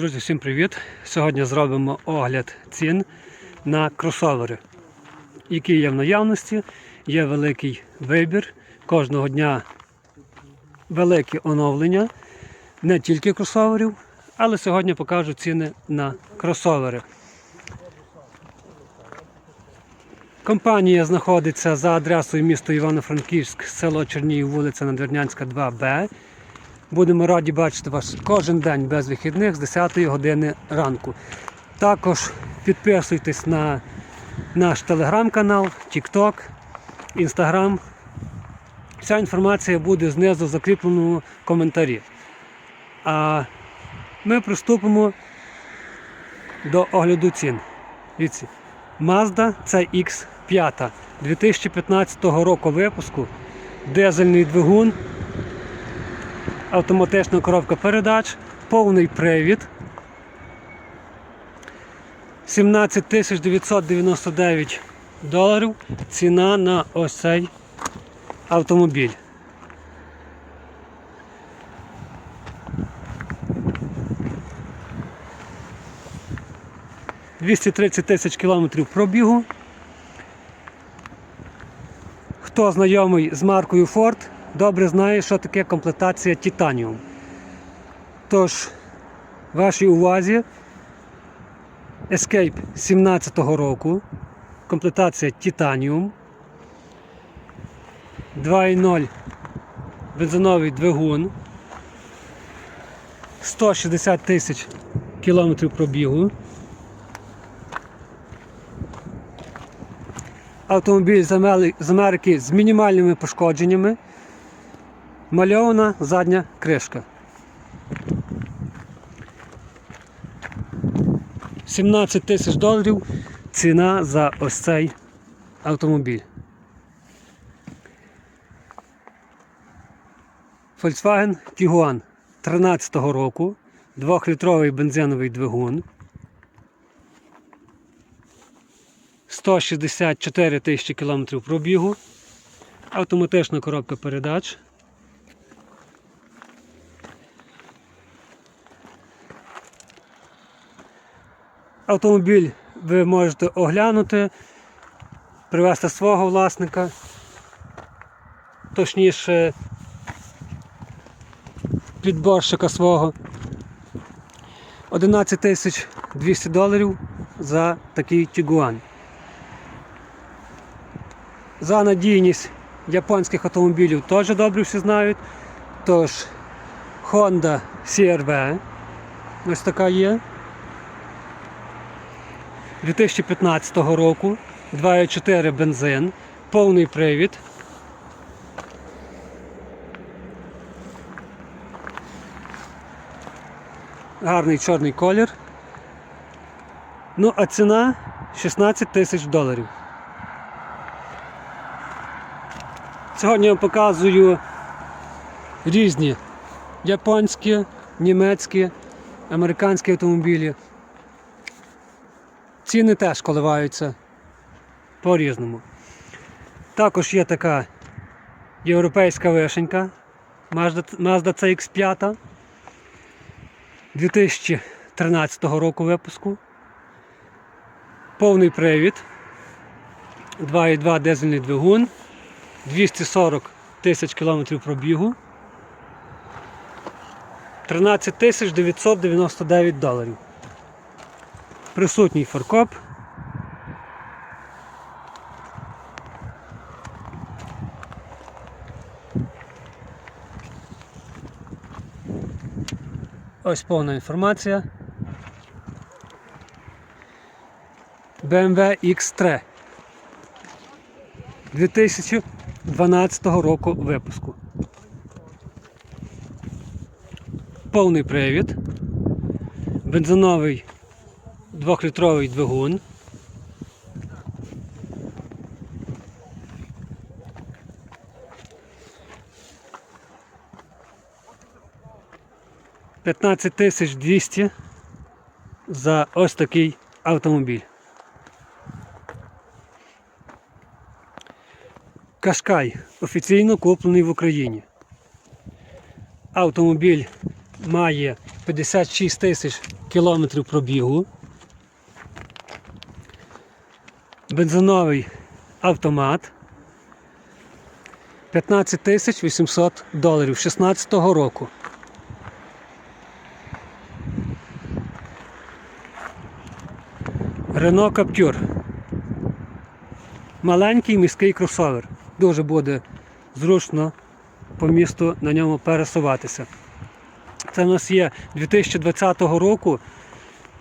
Друзі, всім привіт! Сьогодні зробимо огляд цін на кросовери, які є в наявності. Є великий вибір. Кожного дня великі оновлення, не тільки кросоверів, але сьогодні покажу ціни на кросовери. Компанія знаходиться за адресою місто Івано-Франківськ, село Чернігів, вулиця Надвірнянська, 2Б. Будемо раді бачити вас кожен день без вихідних з 10 години ранку. Також підписуйтесь на наш телеграм-канал, TikTok, Instagram. Вся інформація буде знизу в коментарі. А ми приступимо до огляду цін. Дивіться, Mazda CX5 2015 року випуску, дизельний двигун автоматична коробка передач, повний привід. 17 999 доларів ціна на ось цей автомобіль. «230 тисяч кілометрів пробігу. Хто знайомий з маркою Ford, добре знає, що таке комплектація Titanium. Тож, вашій увазі Escape 17-го року, комплектація Titanium, 2.0 бензиновий двигун, 160 тисяч кілометрів пробігу. Автомобіль з Америки з мінімальними пошкодженнями. Мальована задня кришка. 17 тисяч доларів ціна за ось цей автомобіль. Volkswagen Tiguan 13 року, 2-літровий бензиновий двигун. 164 тисячі кілометрів пробігу, автоматична коробка передач. Автомобіль ви можете оглянути, привезти свого власника, точніше підборщика свого. 11 тисяч 200 доларів за такий Тігуан. За надійність японських автомобілів теж добре всі знають. Тож Honda CRV ось така є. 2015 року 2,4 бензин, повний привід. Гарний чорний колір. Ну, а ціна 16 тисяч доларів. Сьогодні я вам показую різні японські, німецькі, американські автомобілі. Ціни теж коливаються по-різному. Також є така європейська вишенька Mazda Mazda CX5 2013 року випуску. Повний привід, 2,2 дизельний двигун, 240 тисяч кілометрів пробігу, 13 тисяч 999 доларів. Присутній фаркоп. Ось повна інформація. BMW X3 2012 року випуску. Повний привід. Бензиновий Двохлітровий двигун. П'ятнадцять тисяч двісті за ось такий автомобіль. Кашкай офіційно куплений в Україні. Автомобіль має 56 тисяч кілометрів пробігу. Бензиновий автомат. 15 тисяч 800 доларів 16 року. Рено Каптюр. Маленький міський кросовер. Дуже буде зручно по місту на ньому пересуватися. Це в нас є 2020 року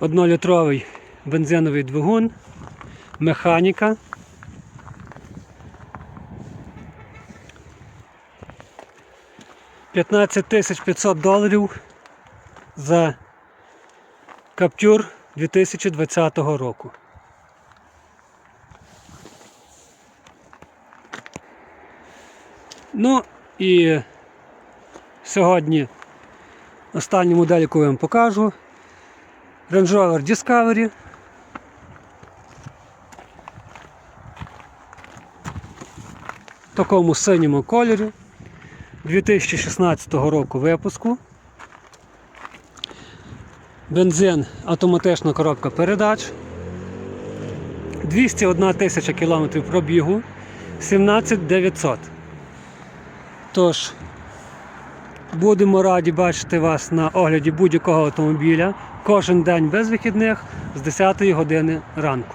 однолітровий бензиновий двигун, механіка. П'ятнадцять тисяч 500 доларів за Каптюр 2020 року. Ну і сьогодні останню модель, яку я вам покажу. Range Rover Discovery. Такому синьому кольорі 2016 року випуску. Бензин, автоматична коробка передач. 201 тисяча кілометрів пробігу, 17 900. Тож, будемо раді бачити вас на огляді будь-якого автомобіля кожен день без вихідних з 10 години ранку.